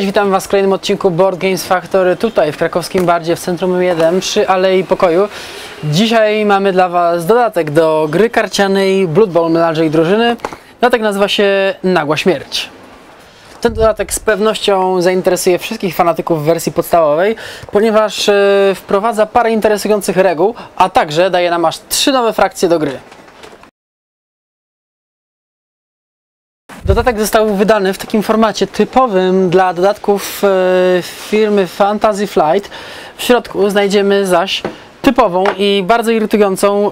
Cześć, witam Was w kolejnym odcinku Board Games Factory tutaj w krakowskim Bardzie w centrum 1 przy Alei Pokoju. Dzisiaj mamy dla Was dodatek do gry karcianej Blood Bowl Melange i drużyny. Dodatek nazywa się Nagła Śmierć. Ten dodatek z pewnością zainteresuje wszystkich fanatyków wersji podstawowej, ponieważ e, wprowadza parę interesujących reguł, a także daje nam aż trzy nowe frakcje do gry. Dodatek został wydany w takim formacie typowym dla dodatków e, firmy Fantasy Flight. W środku znajdziemy zaś typową i bardzo irytującą e,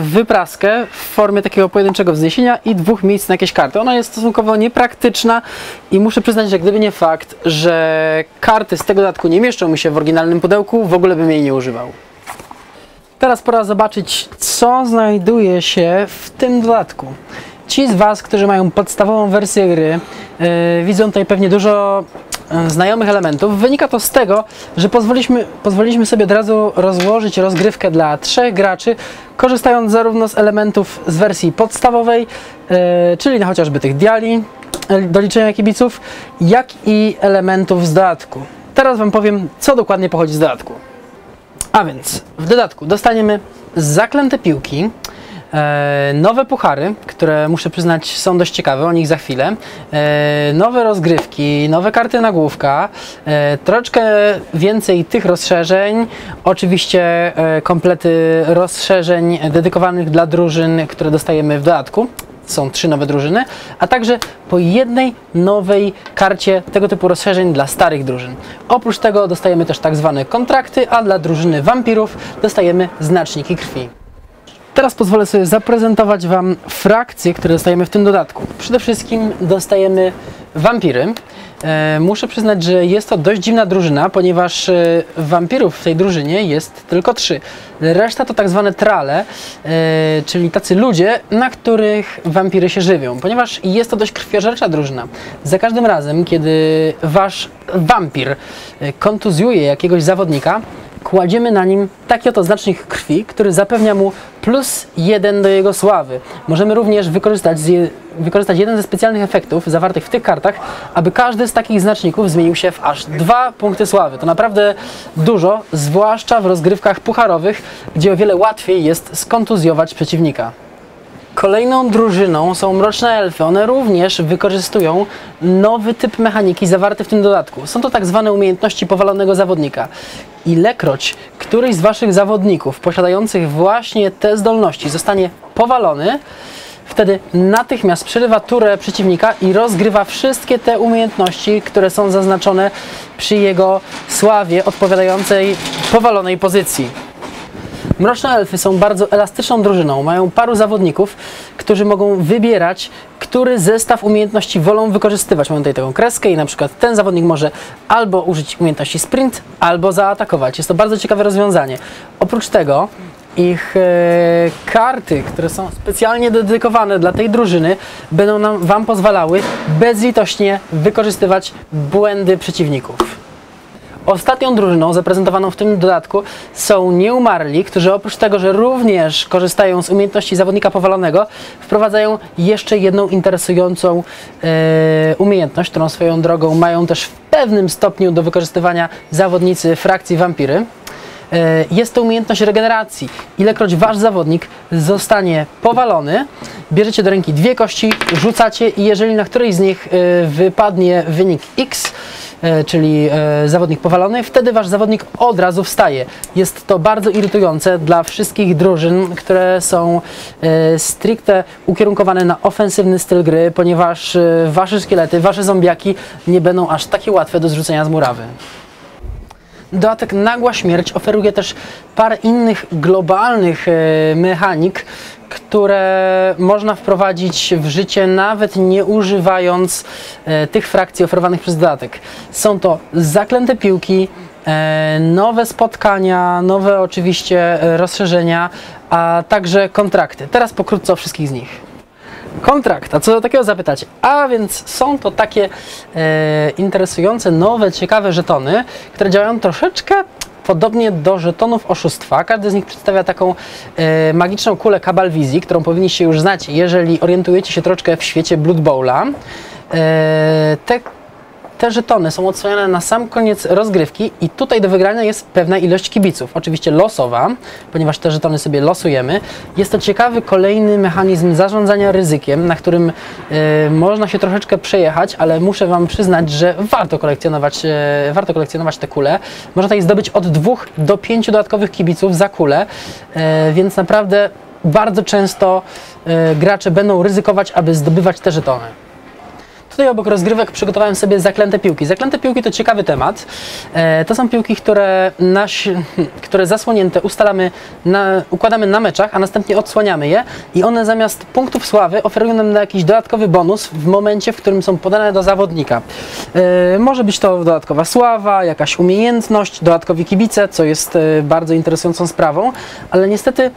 wypraskę w formie takiego pojedynczego wzniesienia i dwóch miejsc na jakieś karty. Ona jest stosunkowo niepraktyczna i muszę przyznać, że gdyby nie fakt, że karty z tego dodatku nie mieszczą mi się w oryginalnym pudełku, w ogóle bym jej nie używał. Teraz pora zobaczyć, co znajduje się w tym dodatku. Ci z Was, którzy mają podstawową wersję gry, yy, widzą tutaj pewnie dużo yy, znajomych elementów. Wynika to z tego, że pozwoliliśmy, pozwoliliśmy sobie od razu rozłożyć rozgrywkę dla trzech graczy, korzystając zarówno z elementów z wersji podstawowej, yy, czyli na chociażby tych diali do liczenia kibiców, jak i elementów z dodatku. Teraz Wam powiem, co dokładnie pochodzi z dodatku. A więc w dodatku dostaniemy zaklęte piłki, e, nowe puchary, które muszę przyznać są dość ciekawe, o nich za chwilę, e, nowe rozgrywki, nowe karty nagłówka, e, troszeczkę więcej tych rozszerzeń, oczywiście e, komplety rozszerzeń dedykowanych dla drużyn, które dostajemy w dodatku są trzy nowe drużyny, a także po jednej nowej karcie tego typu rozszerzeń dla starych drużyn. Oprócz tego dostajemy też tak zwane kontrakty, a dla drużyny wampirów dostajemy znaczniki krwi. Teraz pozwolę sobie zaprezentować Wam frakcje, które dostajemy w tym dodatku. Przede wszystkim dostajemy wampiry. E, muszę przyznać, że jest to dość dziwna drużyna, ponieważ e, wampirów w tej drużynie jest tylko trzy. Reszta to tak zwane trale, e, czyli tacy ludzie, na których wampiry się żywią, ponieważ jest to dość krwiożercza drużyna. Za każdym razem, kiedy wasz wampir e, kontuzjuje jakiegoś zawodnika, kładziemy na nim taki oto znacznik krwi, który zapewnia mu plus jeden do jego sławy. Możemy również wykorzystać, wykorzystać jeden ze specjalnych efektów zawartych w tych kartach, aby każdy z takich znaczników zmienił się w aż dwa punkty sławy. To naprawdę dużo, zwłaszcza w rozgrywkach pucharowych, gdzie o wiele łatwiej jest skontuzjować przeciwnika. Kolejną drużyną są Mroczne Elfy. One również wykorzystują nowy typ mechaniki zawarty w tym dodatku. Są to tak zwane umiejętności powalonego zawodnika. Ilekroć któryś z Waszych zawodników posiadających właśnie te zdolności zostanie powalony, wtedy natychmiast przerywa turę przeciwnika i rozgrywa wszystkie te umiejętności, które są zaznaczone przy jego sławie odpowiadającej powalonej pozycji. Mroczne Elfy są bardzo elastyczną drużyną. Mają paru zawodników, którzy mogą wybierać, który zestaw umiejętności wolą wykorzystywać. Mają tutaj taką kreskę i na przykład ten zawodnik może albo użyć umiejętności sprint, albo zaatakować. Jest to bardzo ciekawe rozwiązanie. Oprócz tego ich e, karty, które są specjalnie dedykowane dla tej drużyny, będą nam, Wam pozwalały bezlitośnie wykorzystywać błędy przeciwników. Ostatnią drużyną zaprezentowaną w tym dodatku są nieumarli, którzy oprócz tego, że również korzystają z umiejętności zawodnika powalonego, wprowadzają jeszcze jedną interesującą e, umiejętność, którą swoją drogą mają też w pewnym stopniu do wykorzystywania zawodnicy frakcji wampiry. E, jest to umiejętność regeneracji. Ilekroć wasz zawodnik zostanie powalony, bierzecie do ręki dwie kości, rzucacie i jeżeli na którejś z nich e, wypadnie wynik X, czyli zawodnik powalony, wtedy wasz zawodnik od razu wstaje. Jest to bardzo irytujące dla wszystkich drużyn, które są stricte ukierunkowane na ofensywny styl gry, ponieważ wasze szkielety, wasze zombiaki nie będą aż takie łatwe do zrzucenia z murawy. Dodatek Nagła Śmierć oferuje też parę innych globalnych e, mechanik, które można wprowadzić w życie nawet nie używając e, tych frakcji oferowanych przez dodatek. Są to zaklęte piłki, e, nowe spotkania, nowe oczywiście rozszerzenia, a także kontrakty. Teraz pokrótce o wszystkich z nich. Kontrakt, a co do takiego zapytacie? A więc są to takie e, interesujące, nowe, ciekawe żetony, które działają troszeczkę podobnie do żetonów oszustwa. Każdy z nich przedstawia taką e, magiczną kulę Kabal Wizji, którą powinniście już znać, jeżeli orientujecie się troszeczkę w świecie Blood Bowla. E, te te żetony są odsłaniane na sam koniec rozgrywki i tutaj do wygrania jest pewna ilość kibiców. Oczywiście losowa, ponieważ te żetony sobie losujemy. Jest to ciekawy kolejny mechanizm zarządzania ryzykiem, na którym e, można się troszeczkę przejechać, ale muszę Wam przyznać, że warto kolekcjonować, e, warto kolekcjonować te kule. Można tutaj zdobyć od dwóch do pięciu dodatkowych kibiców za kulę, e, więc naprawdę bardzo często gracze będą ryzykować, aby zdobywać te żetony. Tutaj obok rozgrywek przygotowałem sobie zaklęte piłki. Zaklęte piłki to ciekawy temat. E, to są piłki, które, naś, które zasłonięte ustalamy, na, układamy na meczach, a następnie odsłaniamy je i one zamiast punktów sławy oferują nam na jakiś dodatkowy bonus w momencie, w którym są podane do zawodnika. E, może być to dodatkowa sława, jakaś umiejętność, dodatkowi kibice, co jest e, bardzo interesującą sprawą, ale niestety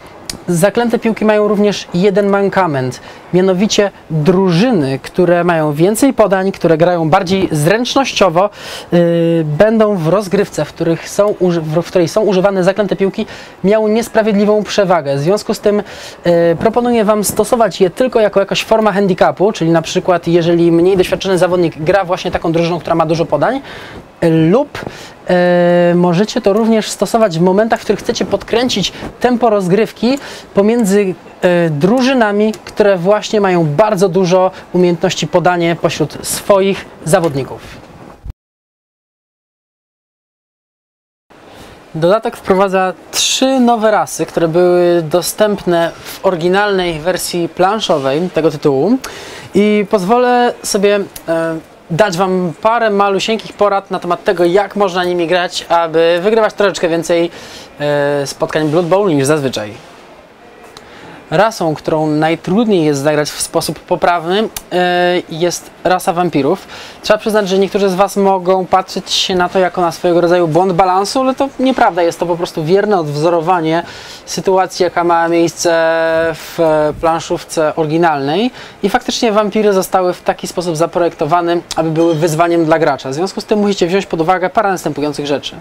Zaklęte piłki mają również jeden mankament, mianowicie drużyny, które mają więcej podań, które grają bardziej zręcznościowo, yy, będą w rozgrywce, w, których są, w której są używane zaklęte piłki, miały niesprawiedliwą przewagę. W związku z tym yy, proponuję Wam stosować je tylko jako jakaś forma handicapu, czyli na przykład jeżeli mniej doświadczony zawodnik gra właśnie taką drużyną, która ma dużo podań, lub e, możecie to również stosować w momentach, w których chcecie podkręcić tempo rozgrywki pomiędzy e, drużynami, które właśnie mają bardzo dużo umiejętności podanie pośród swoich zawodników. Dodatek wprowadza trzy nowe rasy, które były dostępne w oryginalnej wersji planszowej tego tytułu i pozwolę sobie e, dać Wam parę malusieńkich porad na temat tego, jak można nimi grać, aby wygrywać troszeczkę więcej e, spotkań Blood Bowl niż zazwyczaj. Rasą, którą najtrudniej jest zagrać w sposób poprawny, e, jest rasa wampirów. Trzeba przyznać, że niektórzy z Was mogą patrzeć się na to jako na swojego rodzaju błąd balansu, ale to nieprawda. Jest to po prostu wierne odwzorowanie sytuacji, jaka ma miejsce w planszówce oryginalnej. I faktycznie wampiry zostały w taki sposób zaprojektowane, aby były wyzwaniem dla gracza. W związku z tym musicie wziąć pod uwagę parę następujących rzeczy.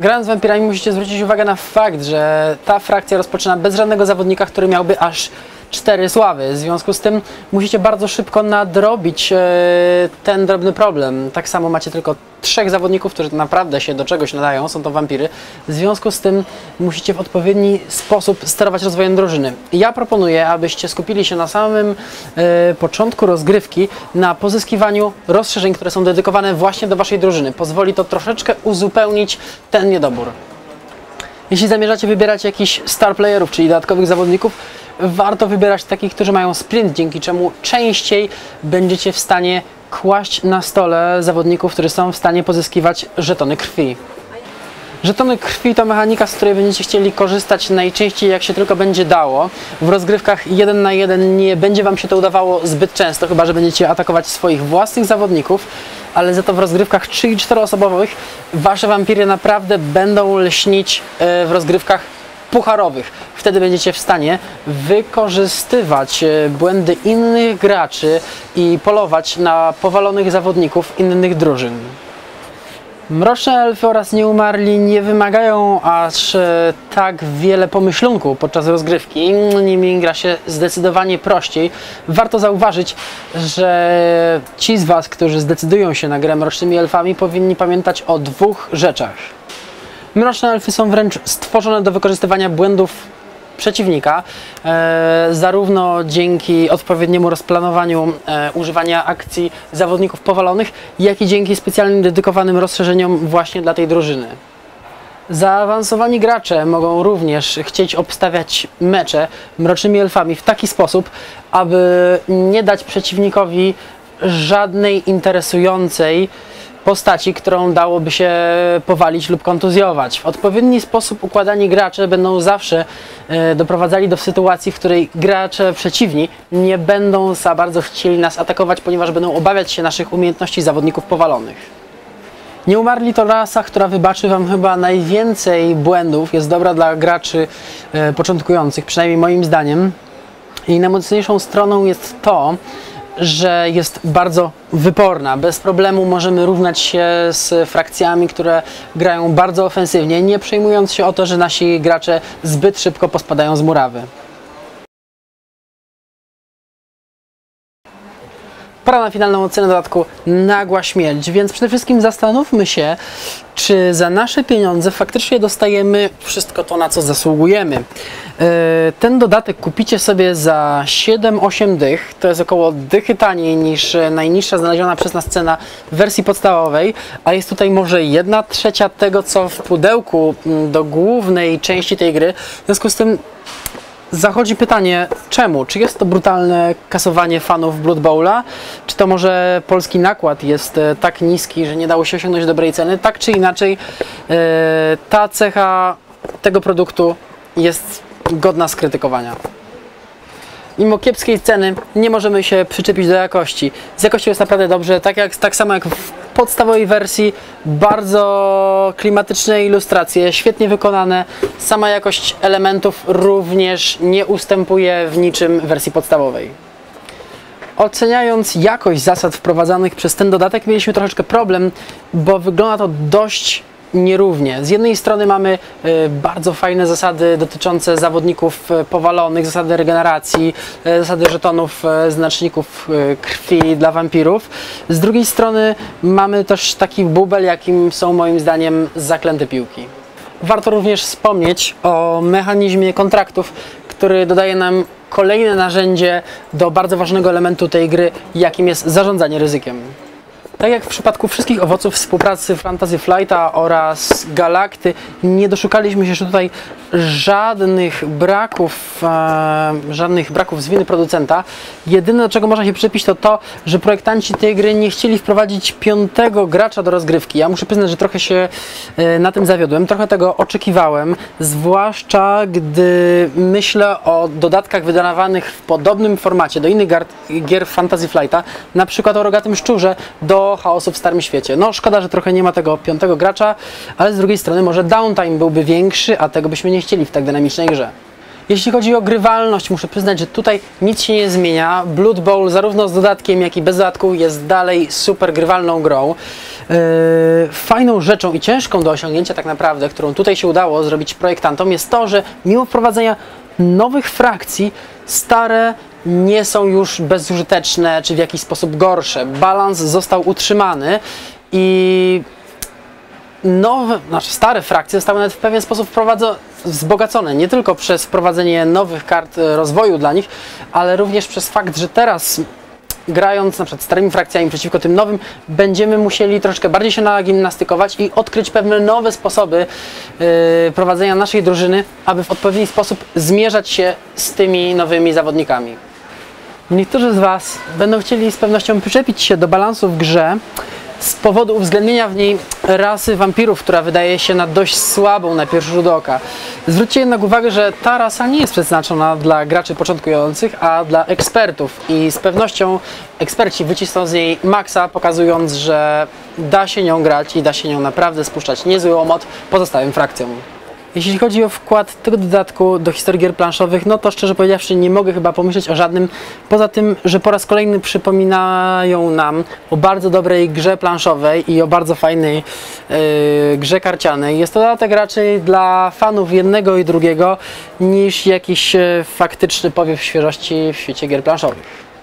Grając z wampirami musicie zwrócić uwagę na fakt, że ta frakcja rozpoczyna bez żadnego zawodnika, który miałby aż cztery sławy. W związku z tym musicie bardzo szybko nadrobić e, ten drobny problem. Tak samo macie tylko trzech zawodników, którzy naprawdę się do czegoś nadają, są to wampiry. W związku z tym musicie w odpowiedni sposób sterować rozwojem drużyny. Ja proponuję, abyście skupili się na samym e, początku rozgrywki na pozyskiwaniu rozszerzeń, które są dedykowane właśnie do waszej drużyny. Pozwoli to troszeczkę uzupełnić ten niedobór. Jeśli zamierzacie wybierać jakichś star playerów, czyli dodatkowych zawodników, warto wybierać takich, którzy mają sprint, dzięki czemu częściej będziecie w stanie kłaść na stole zawodników, którzy są w stanie pozyskiwać żetony krwi. Żetony krwi to mechanika, z której będziecie chcieli korzystać najczęściej jak się tylko będzie dało. W rozgrywkach 1 na 1 nie będzie Wam się to udawało zbyt często, chyba że będziecie atakować swoich własnych zawodników, ale za to w rozgrywkach 3 i 4 osobowych Wasze wampiry naprawdę będą lśnić e, w rozgrywkach pucharowych. Wtedy będziecie w stanie wykorzystywać e, błędy innych graczy i polować na powalonych zawodników innych drużyn. Mroczne elfy oraz nieumarli nie wymagają aż e, tak wiele pomyślunku podczas rozgrywki. Nimi gra się zdecydowanie prościej. Warto zauważyć, że ci z Was, którzy zdecydują się na grę mrocznymi elfami, powinni pamiętać o dwóch rzeczach. Mroczne elfy są wręcz stworzone do wykorzystywania błędów przeciwnika, e, zarówno dzięki odpowiedniemu rozplanowaniu e, używania akcji zawodników powalonych, jak i dzięki specjalnym dedykowanym rozszerzeniom właśnie dla tej drużyny. Zaawansowani gracze mogą również chcieć obstawiać mecze mrocznymi elfami w taki sposób, aby nie dać przeciwnikowi żadnej interesującej postaci, którą dałoby się powalić lub kontuzjować. W odpowiedni sposób układani gracze będą zawsze e, doprowadzali do sytuacji, w której gracze przeciwni nie będą za bardzo chcieli nas atakować, ponieważ będą obawiać się naszych umiejętności zawodników powalonych. Nieumarli to rasa, która wybaczy Wam chyba najwięcej błędów, jest dobra dla graczy e, początkujących, przynajmniej moim zdaniem. I najmocniejszą stroną jest to, że jest bardzo wyporna. Bez problemu możemy równać się z frakcjami, które grają bardzo ofensywnie, nie przejmując się o to, że nasi gracze zbyt szybko pospadają z murawy. Pora na finalną ocenę dodatku Nagła Śmierć, więc przede wszystkim zastanówmy się, czy za nasze pieniądze faktycznie dostajemy wszystko to, na co zasługujemy. E, ten dodatek kupicie sobie za 7-8 dych, to jest około dychy taniej niż najniższa znaleziona przez nas cena w wersji podstawowej, a jest tutaj może 1 trzecia tego, co w pudełku mm, do głównej części tej gry. W związku z tym zachodzi pytanie, czemu? Czy jest to brutalne kasowanie fanów Blood Bowla? Czy to może polski nakład jest e, tak niski, że nie dało się osiągnąć dobrej ceny? Tak czy inaczej, e, ta cecha tego produktu jest godna skrytykowania. Mimo kiepskiej ceny nie możemy się przyczepić do jakości. Z jakością jest naprawdę dobrze, tak, jak, tak samo jak w podstawowej wersji, bardzo klimatyczne ilustracje, świetnie wykonane. Sama jakość elementów również nie ustępuje w niczym wersji podstawowej. Oceniając jakość zasad wprowadzanych przez ten dodatek, mieliśmy troszeczkę problem, bo wygląda to dość nierównie. Z jednej strony mamy e, bardzo fajne zasady dotyczące zawodników e, powalonych, zasady regeneracji, e, zasady żetonów, znaczników krwi dla wampirów. Z drugiej strony mamy też taki bubel, jakim są moim zdaniem zaklęte piłki. Warto również wspomnieć o mechanizmie kontraktów, który dodaje nam kolejne narzędzie do bardzo ważnego elementu tej gry, jakim jest zarządzanie ryzykiem. Tak jak w przypadku wszystkich owoców współpracy Fantasy Flighta oraz Galakty, nie doszukaliśmy się tutaj żadnych braków, e, żadnych braków z winy producenta. Jedyne do czego można się przyczepić to to, że projektanci tej gry nie chcieli wprowadzić piątego gracza do rozgrywki. Ja muszę przyznać, że trochę się e, na tym zawiodłem, trochę tego oczekiwałem, zwłaszcza gdy myślę o dodatkach wydawanych w podobnym formacie do innych gier Fantasy Flighta, na przykład o Rogatym Szczurze do Chaosu w Starym Świecie. No szkoda, że trochę nie ma tego piątego gracza, ale z drugiej strony może downtime byłby większy, a tego byśmy nie chcieli w tak dynamicznej grze. Jeśli chodzi o grywalność, muszę przyznać, że tutaj nic się nie zmienia. Blood Bowl zarówno z dodatkiem, jak i bez dodatku jest dalej super grywalną grą. Yy, fajną rzeczą i ciężką do osiągnięcia tak naprawdę, którą tutaj się udało zrobić projektantom jest to, że mimo wprowadzenia nowych frakcji, stare nie są już bezużyteczne czy w jakiś sposób gorsze. Balans został utrzymany i nowe, znaczy stare frakcje zostały nawet w pewien sposób wzbogacone, nie tylko przez wprowadzenie nowych kart e, rozwoju dla nich, ale również przez fakt, że teraz grając na przykład starymi frakcjami przeciwko tym nowym, będziemy musieli troszkę bardziej się nagimnastykować i odkryć pewne nowe sposoby yy, prowadzenia naszej drużyny, aby w odpowiedni sposób zmierzać się z tymi nowymi zawodnikami. Niektórzy z Was będą chcieli z pewnością przyczepić się do balansu w grze, z powodu uwzględnienia w niej rasy wampirów, która wydaje się na dość słabą na pierwszy rzut oka. Zwróćcie jednak uwagę, że ta rasa nie jest przeznaczona dla graczy początkujących, a dla ekspertów i z pewnością eksperci wycisną z niej maksa, pokazując, że da się nią grać i da się nią naprawdę spuszczać niezły omot pozostałym frakcjom. Jeśli chodzi o wkład tego dodatku do historii gier planszowych, no to szczerze powiedziawszy nie mogę chyba pomyśleć o żadnym, poza tym, że po raz kolejny przypominają nam o bardzo dobrej grze planszowej i o bardzo fajnej yy, grze karcianej. Jest to dodatek raczej dla fanów jednego i drugiego niż jakiś yy, faktyczny powiew świeżości w świecie gier planszowych.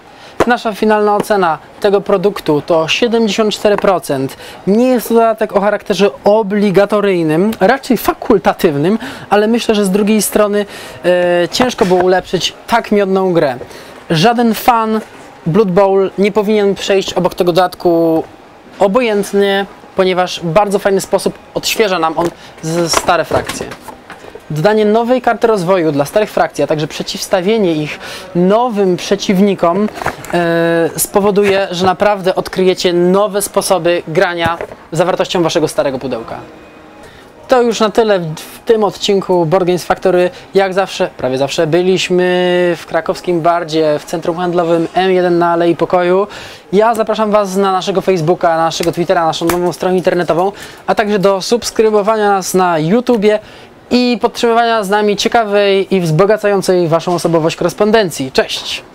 Nasza finalna ocena tego produktu to 74%. Nie jest to dodatek o charakterze obligatoryjnym, raczej fakultatywnym, ale myślę, że z drugiej strony e, ciężko było ulepszyć tak miodną grę. Żaden fan Blood Bowl nie powinien przejść obok tego dodatku obojętnie, ponieważ w bardzo fajny sposób odświeża nam on stare frakcje. Dodanie nowej karty rozwoju dla starych frakcji, a także przeciwstawienie ich nowym przeciwnikom spowoduje, że naprawdę odkryjecie nowe sposoby grania zawartością waszego starego pudełka. To już na tyle w tym odcinku Board Games Factory. Jak zawsze, prawie zawsze byliśmy w krakowskim bardzie w centrum handlowym M1 na Alei Pokoju. Ja zapraszam Was na naszego Facebooka, na naszego Twittera, na naszą nową stronę internetową, a także do subskrybowania nas na YouTubie i podtrzymywania z nami ciekawej i wzbogacającej Waszą osobowość korespondencji. Cześć!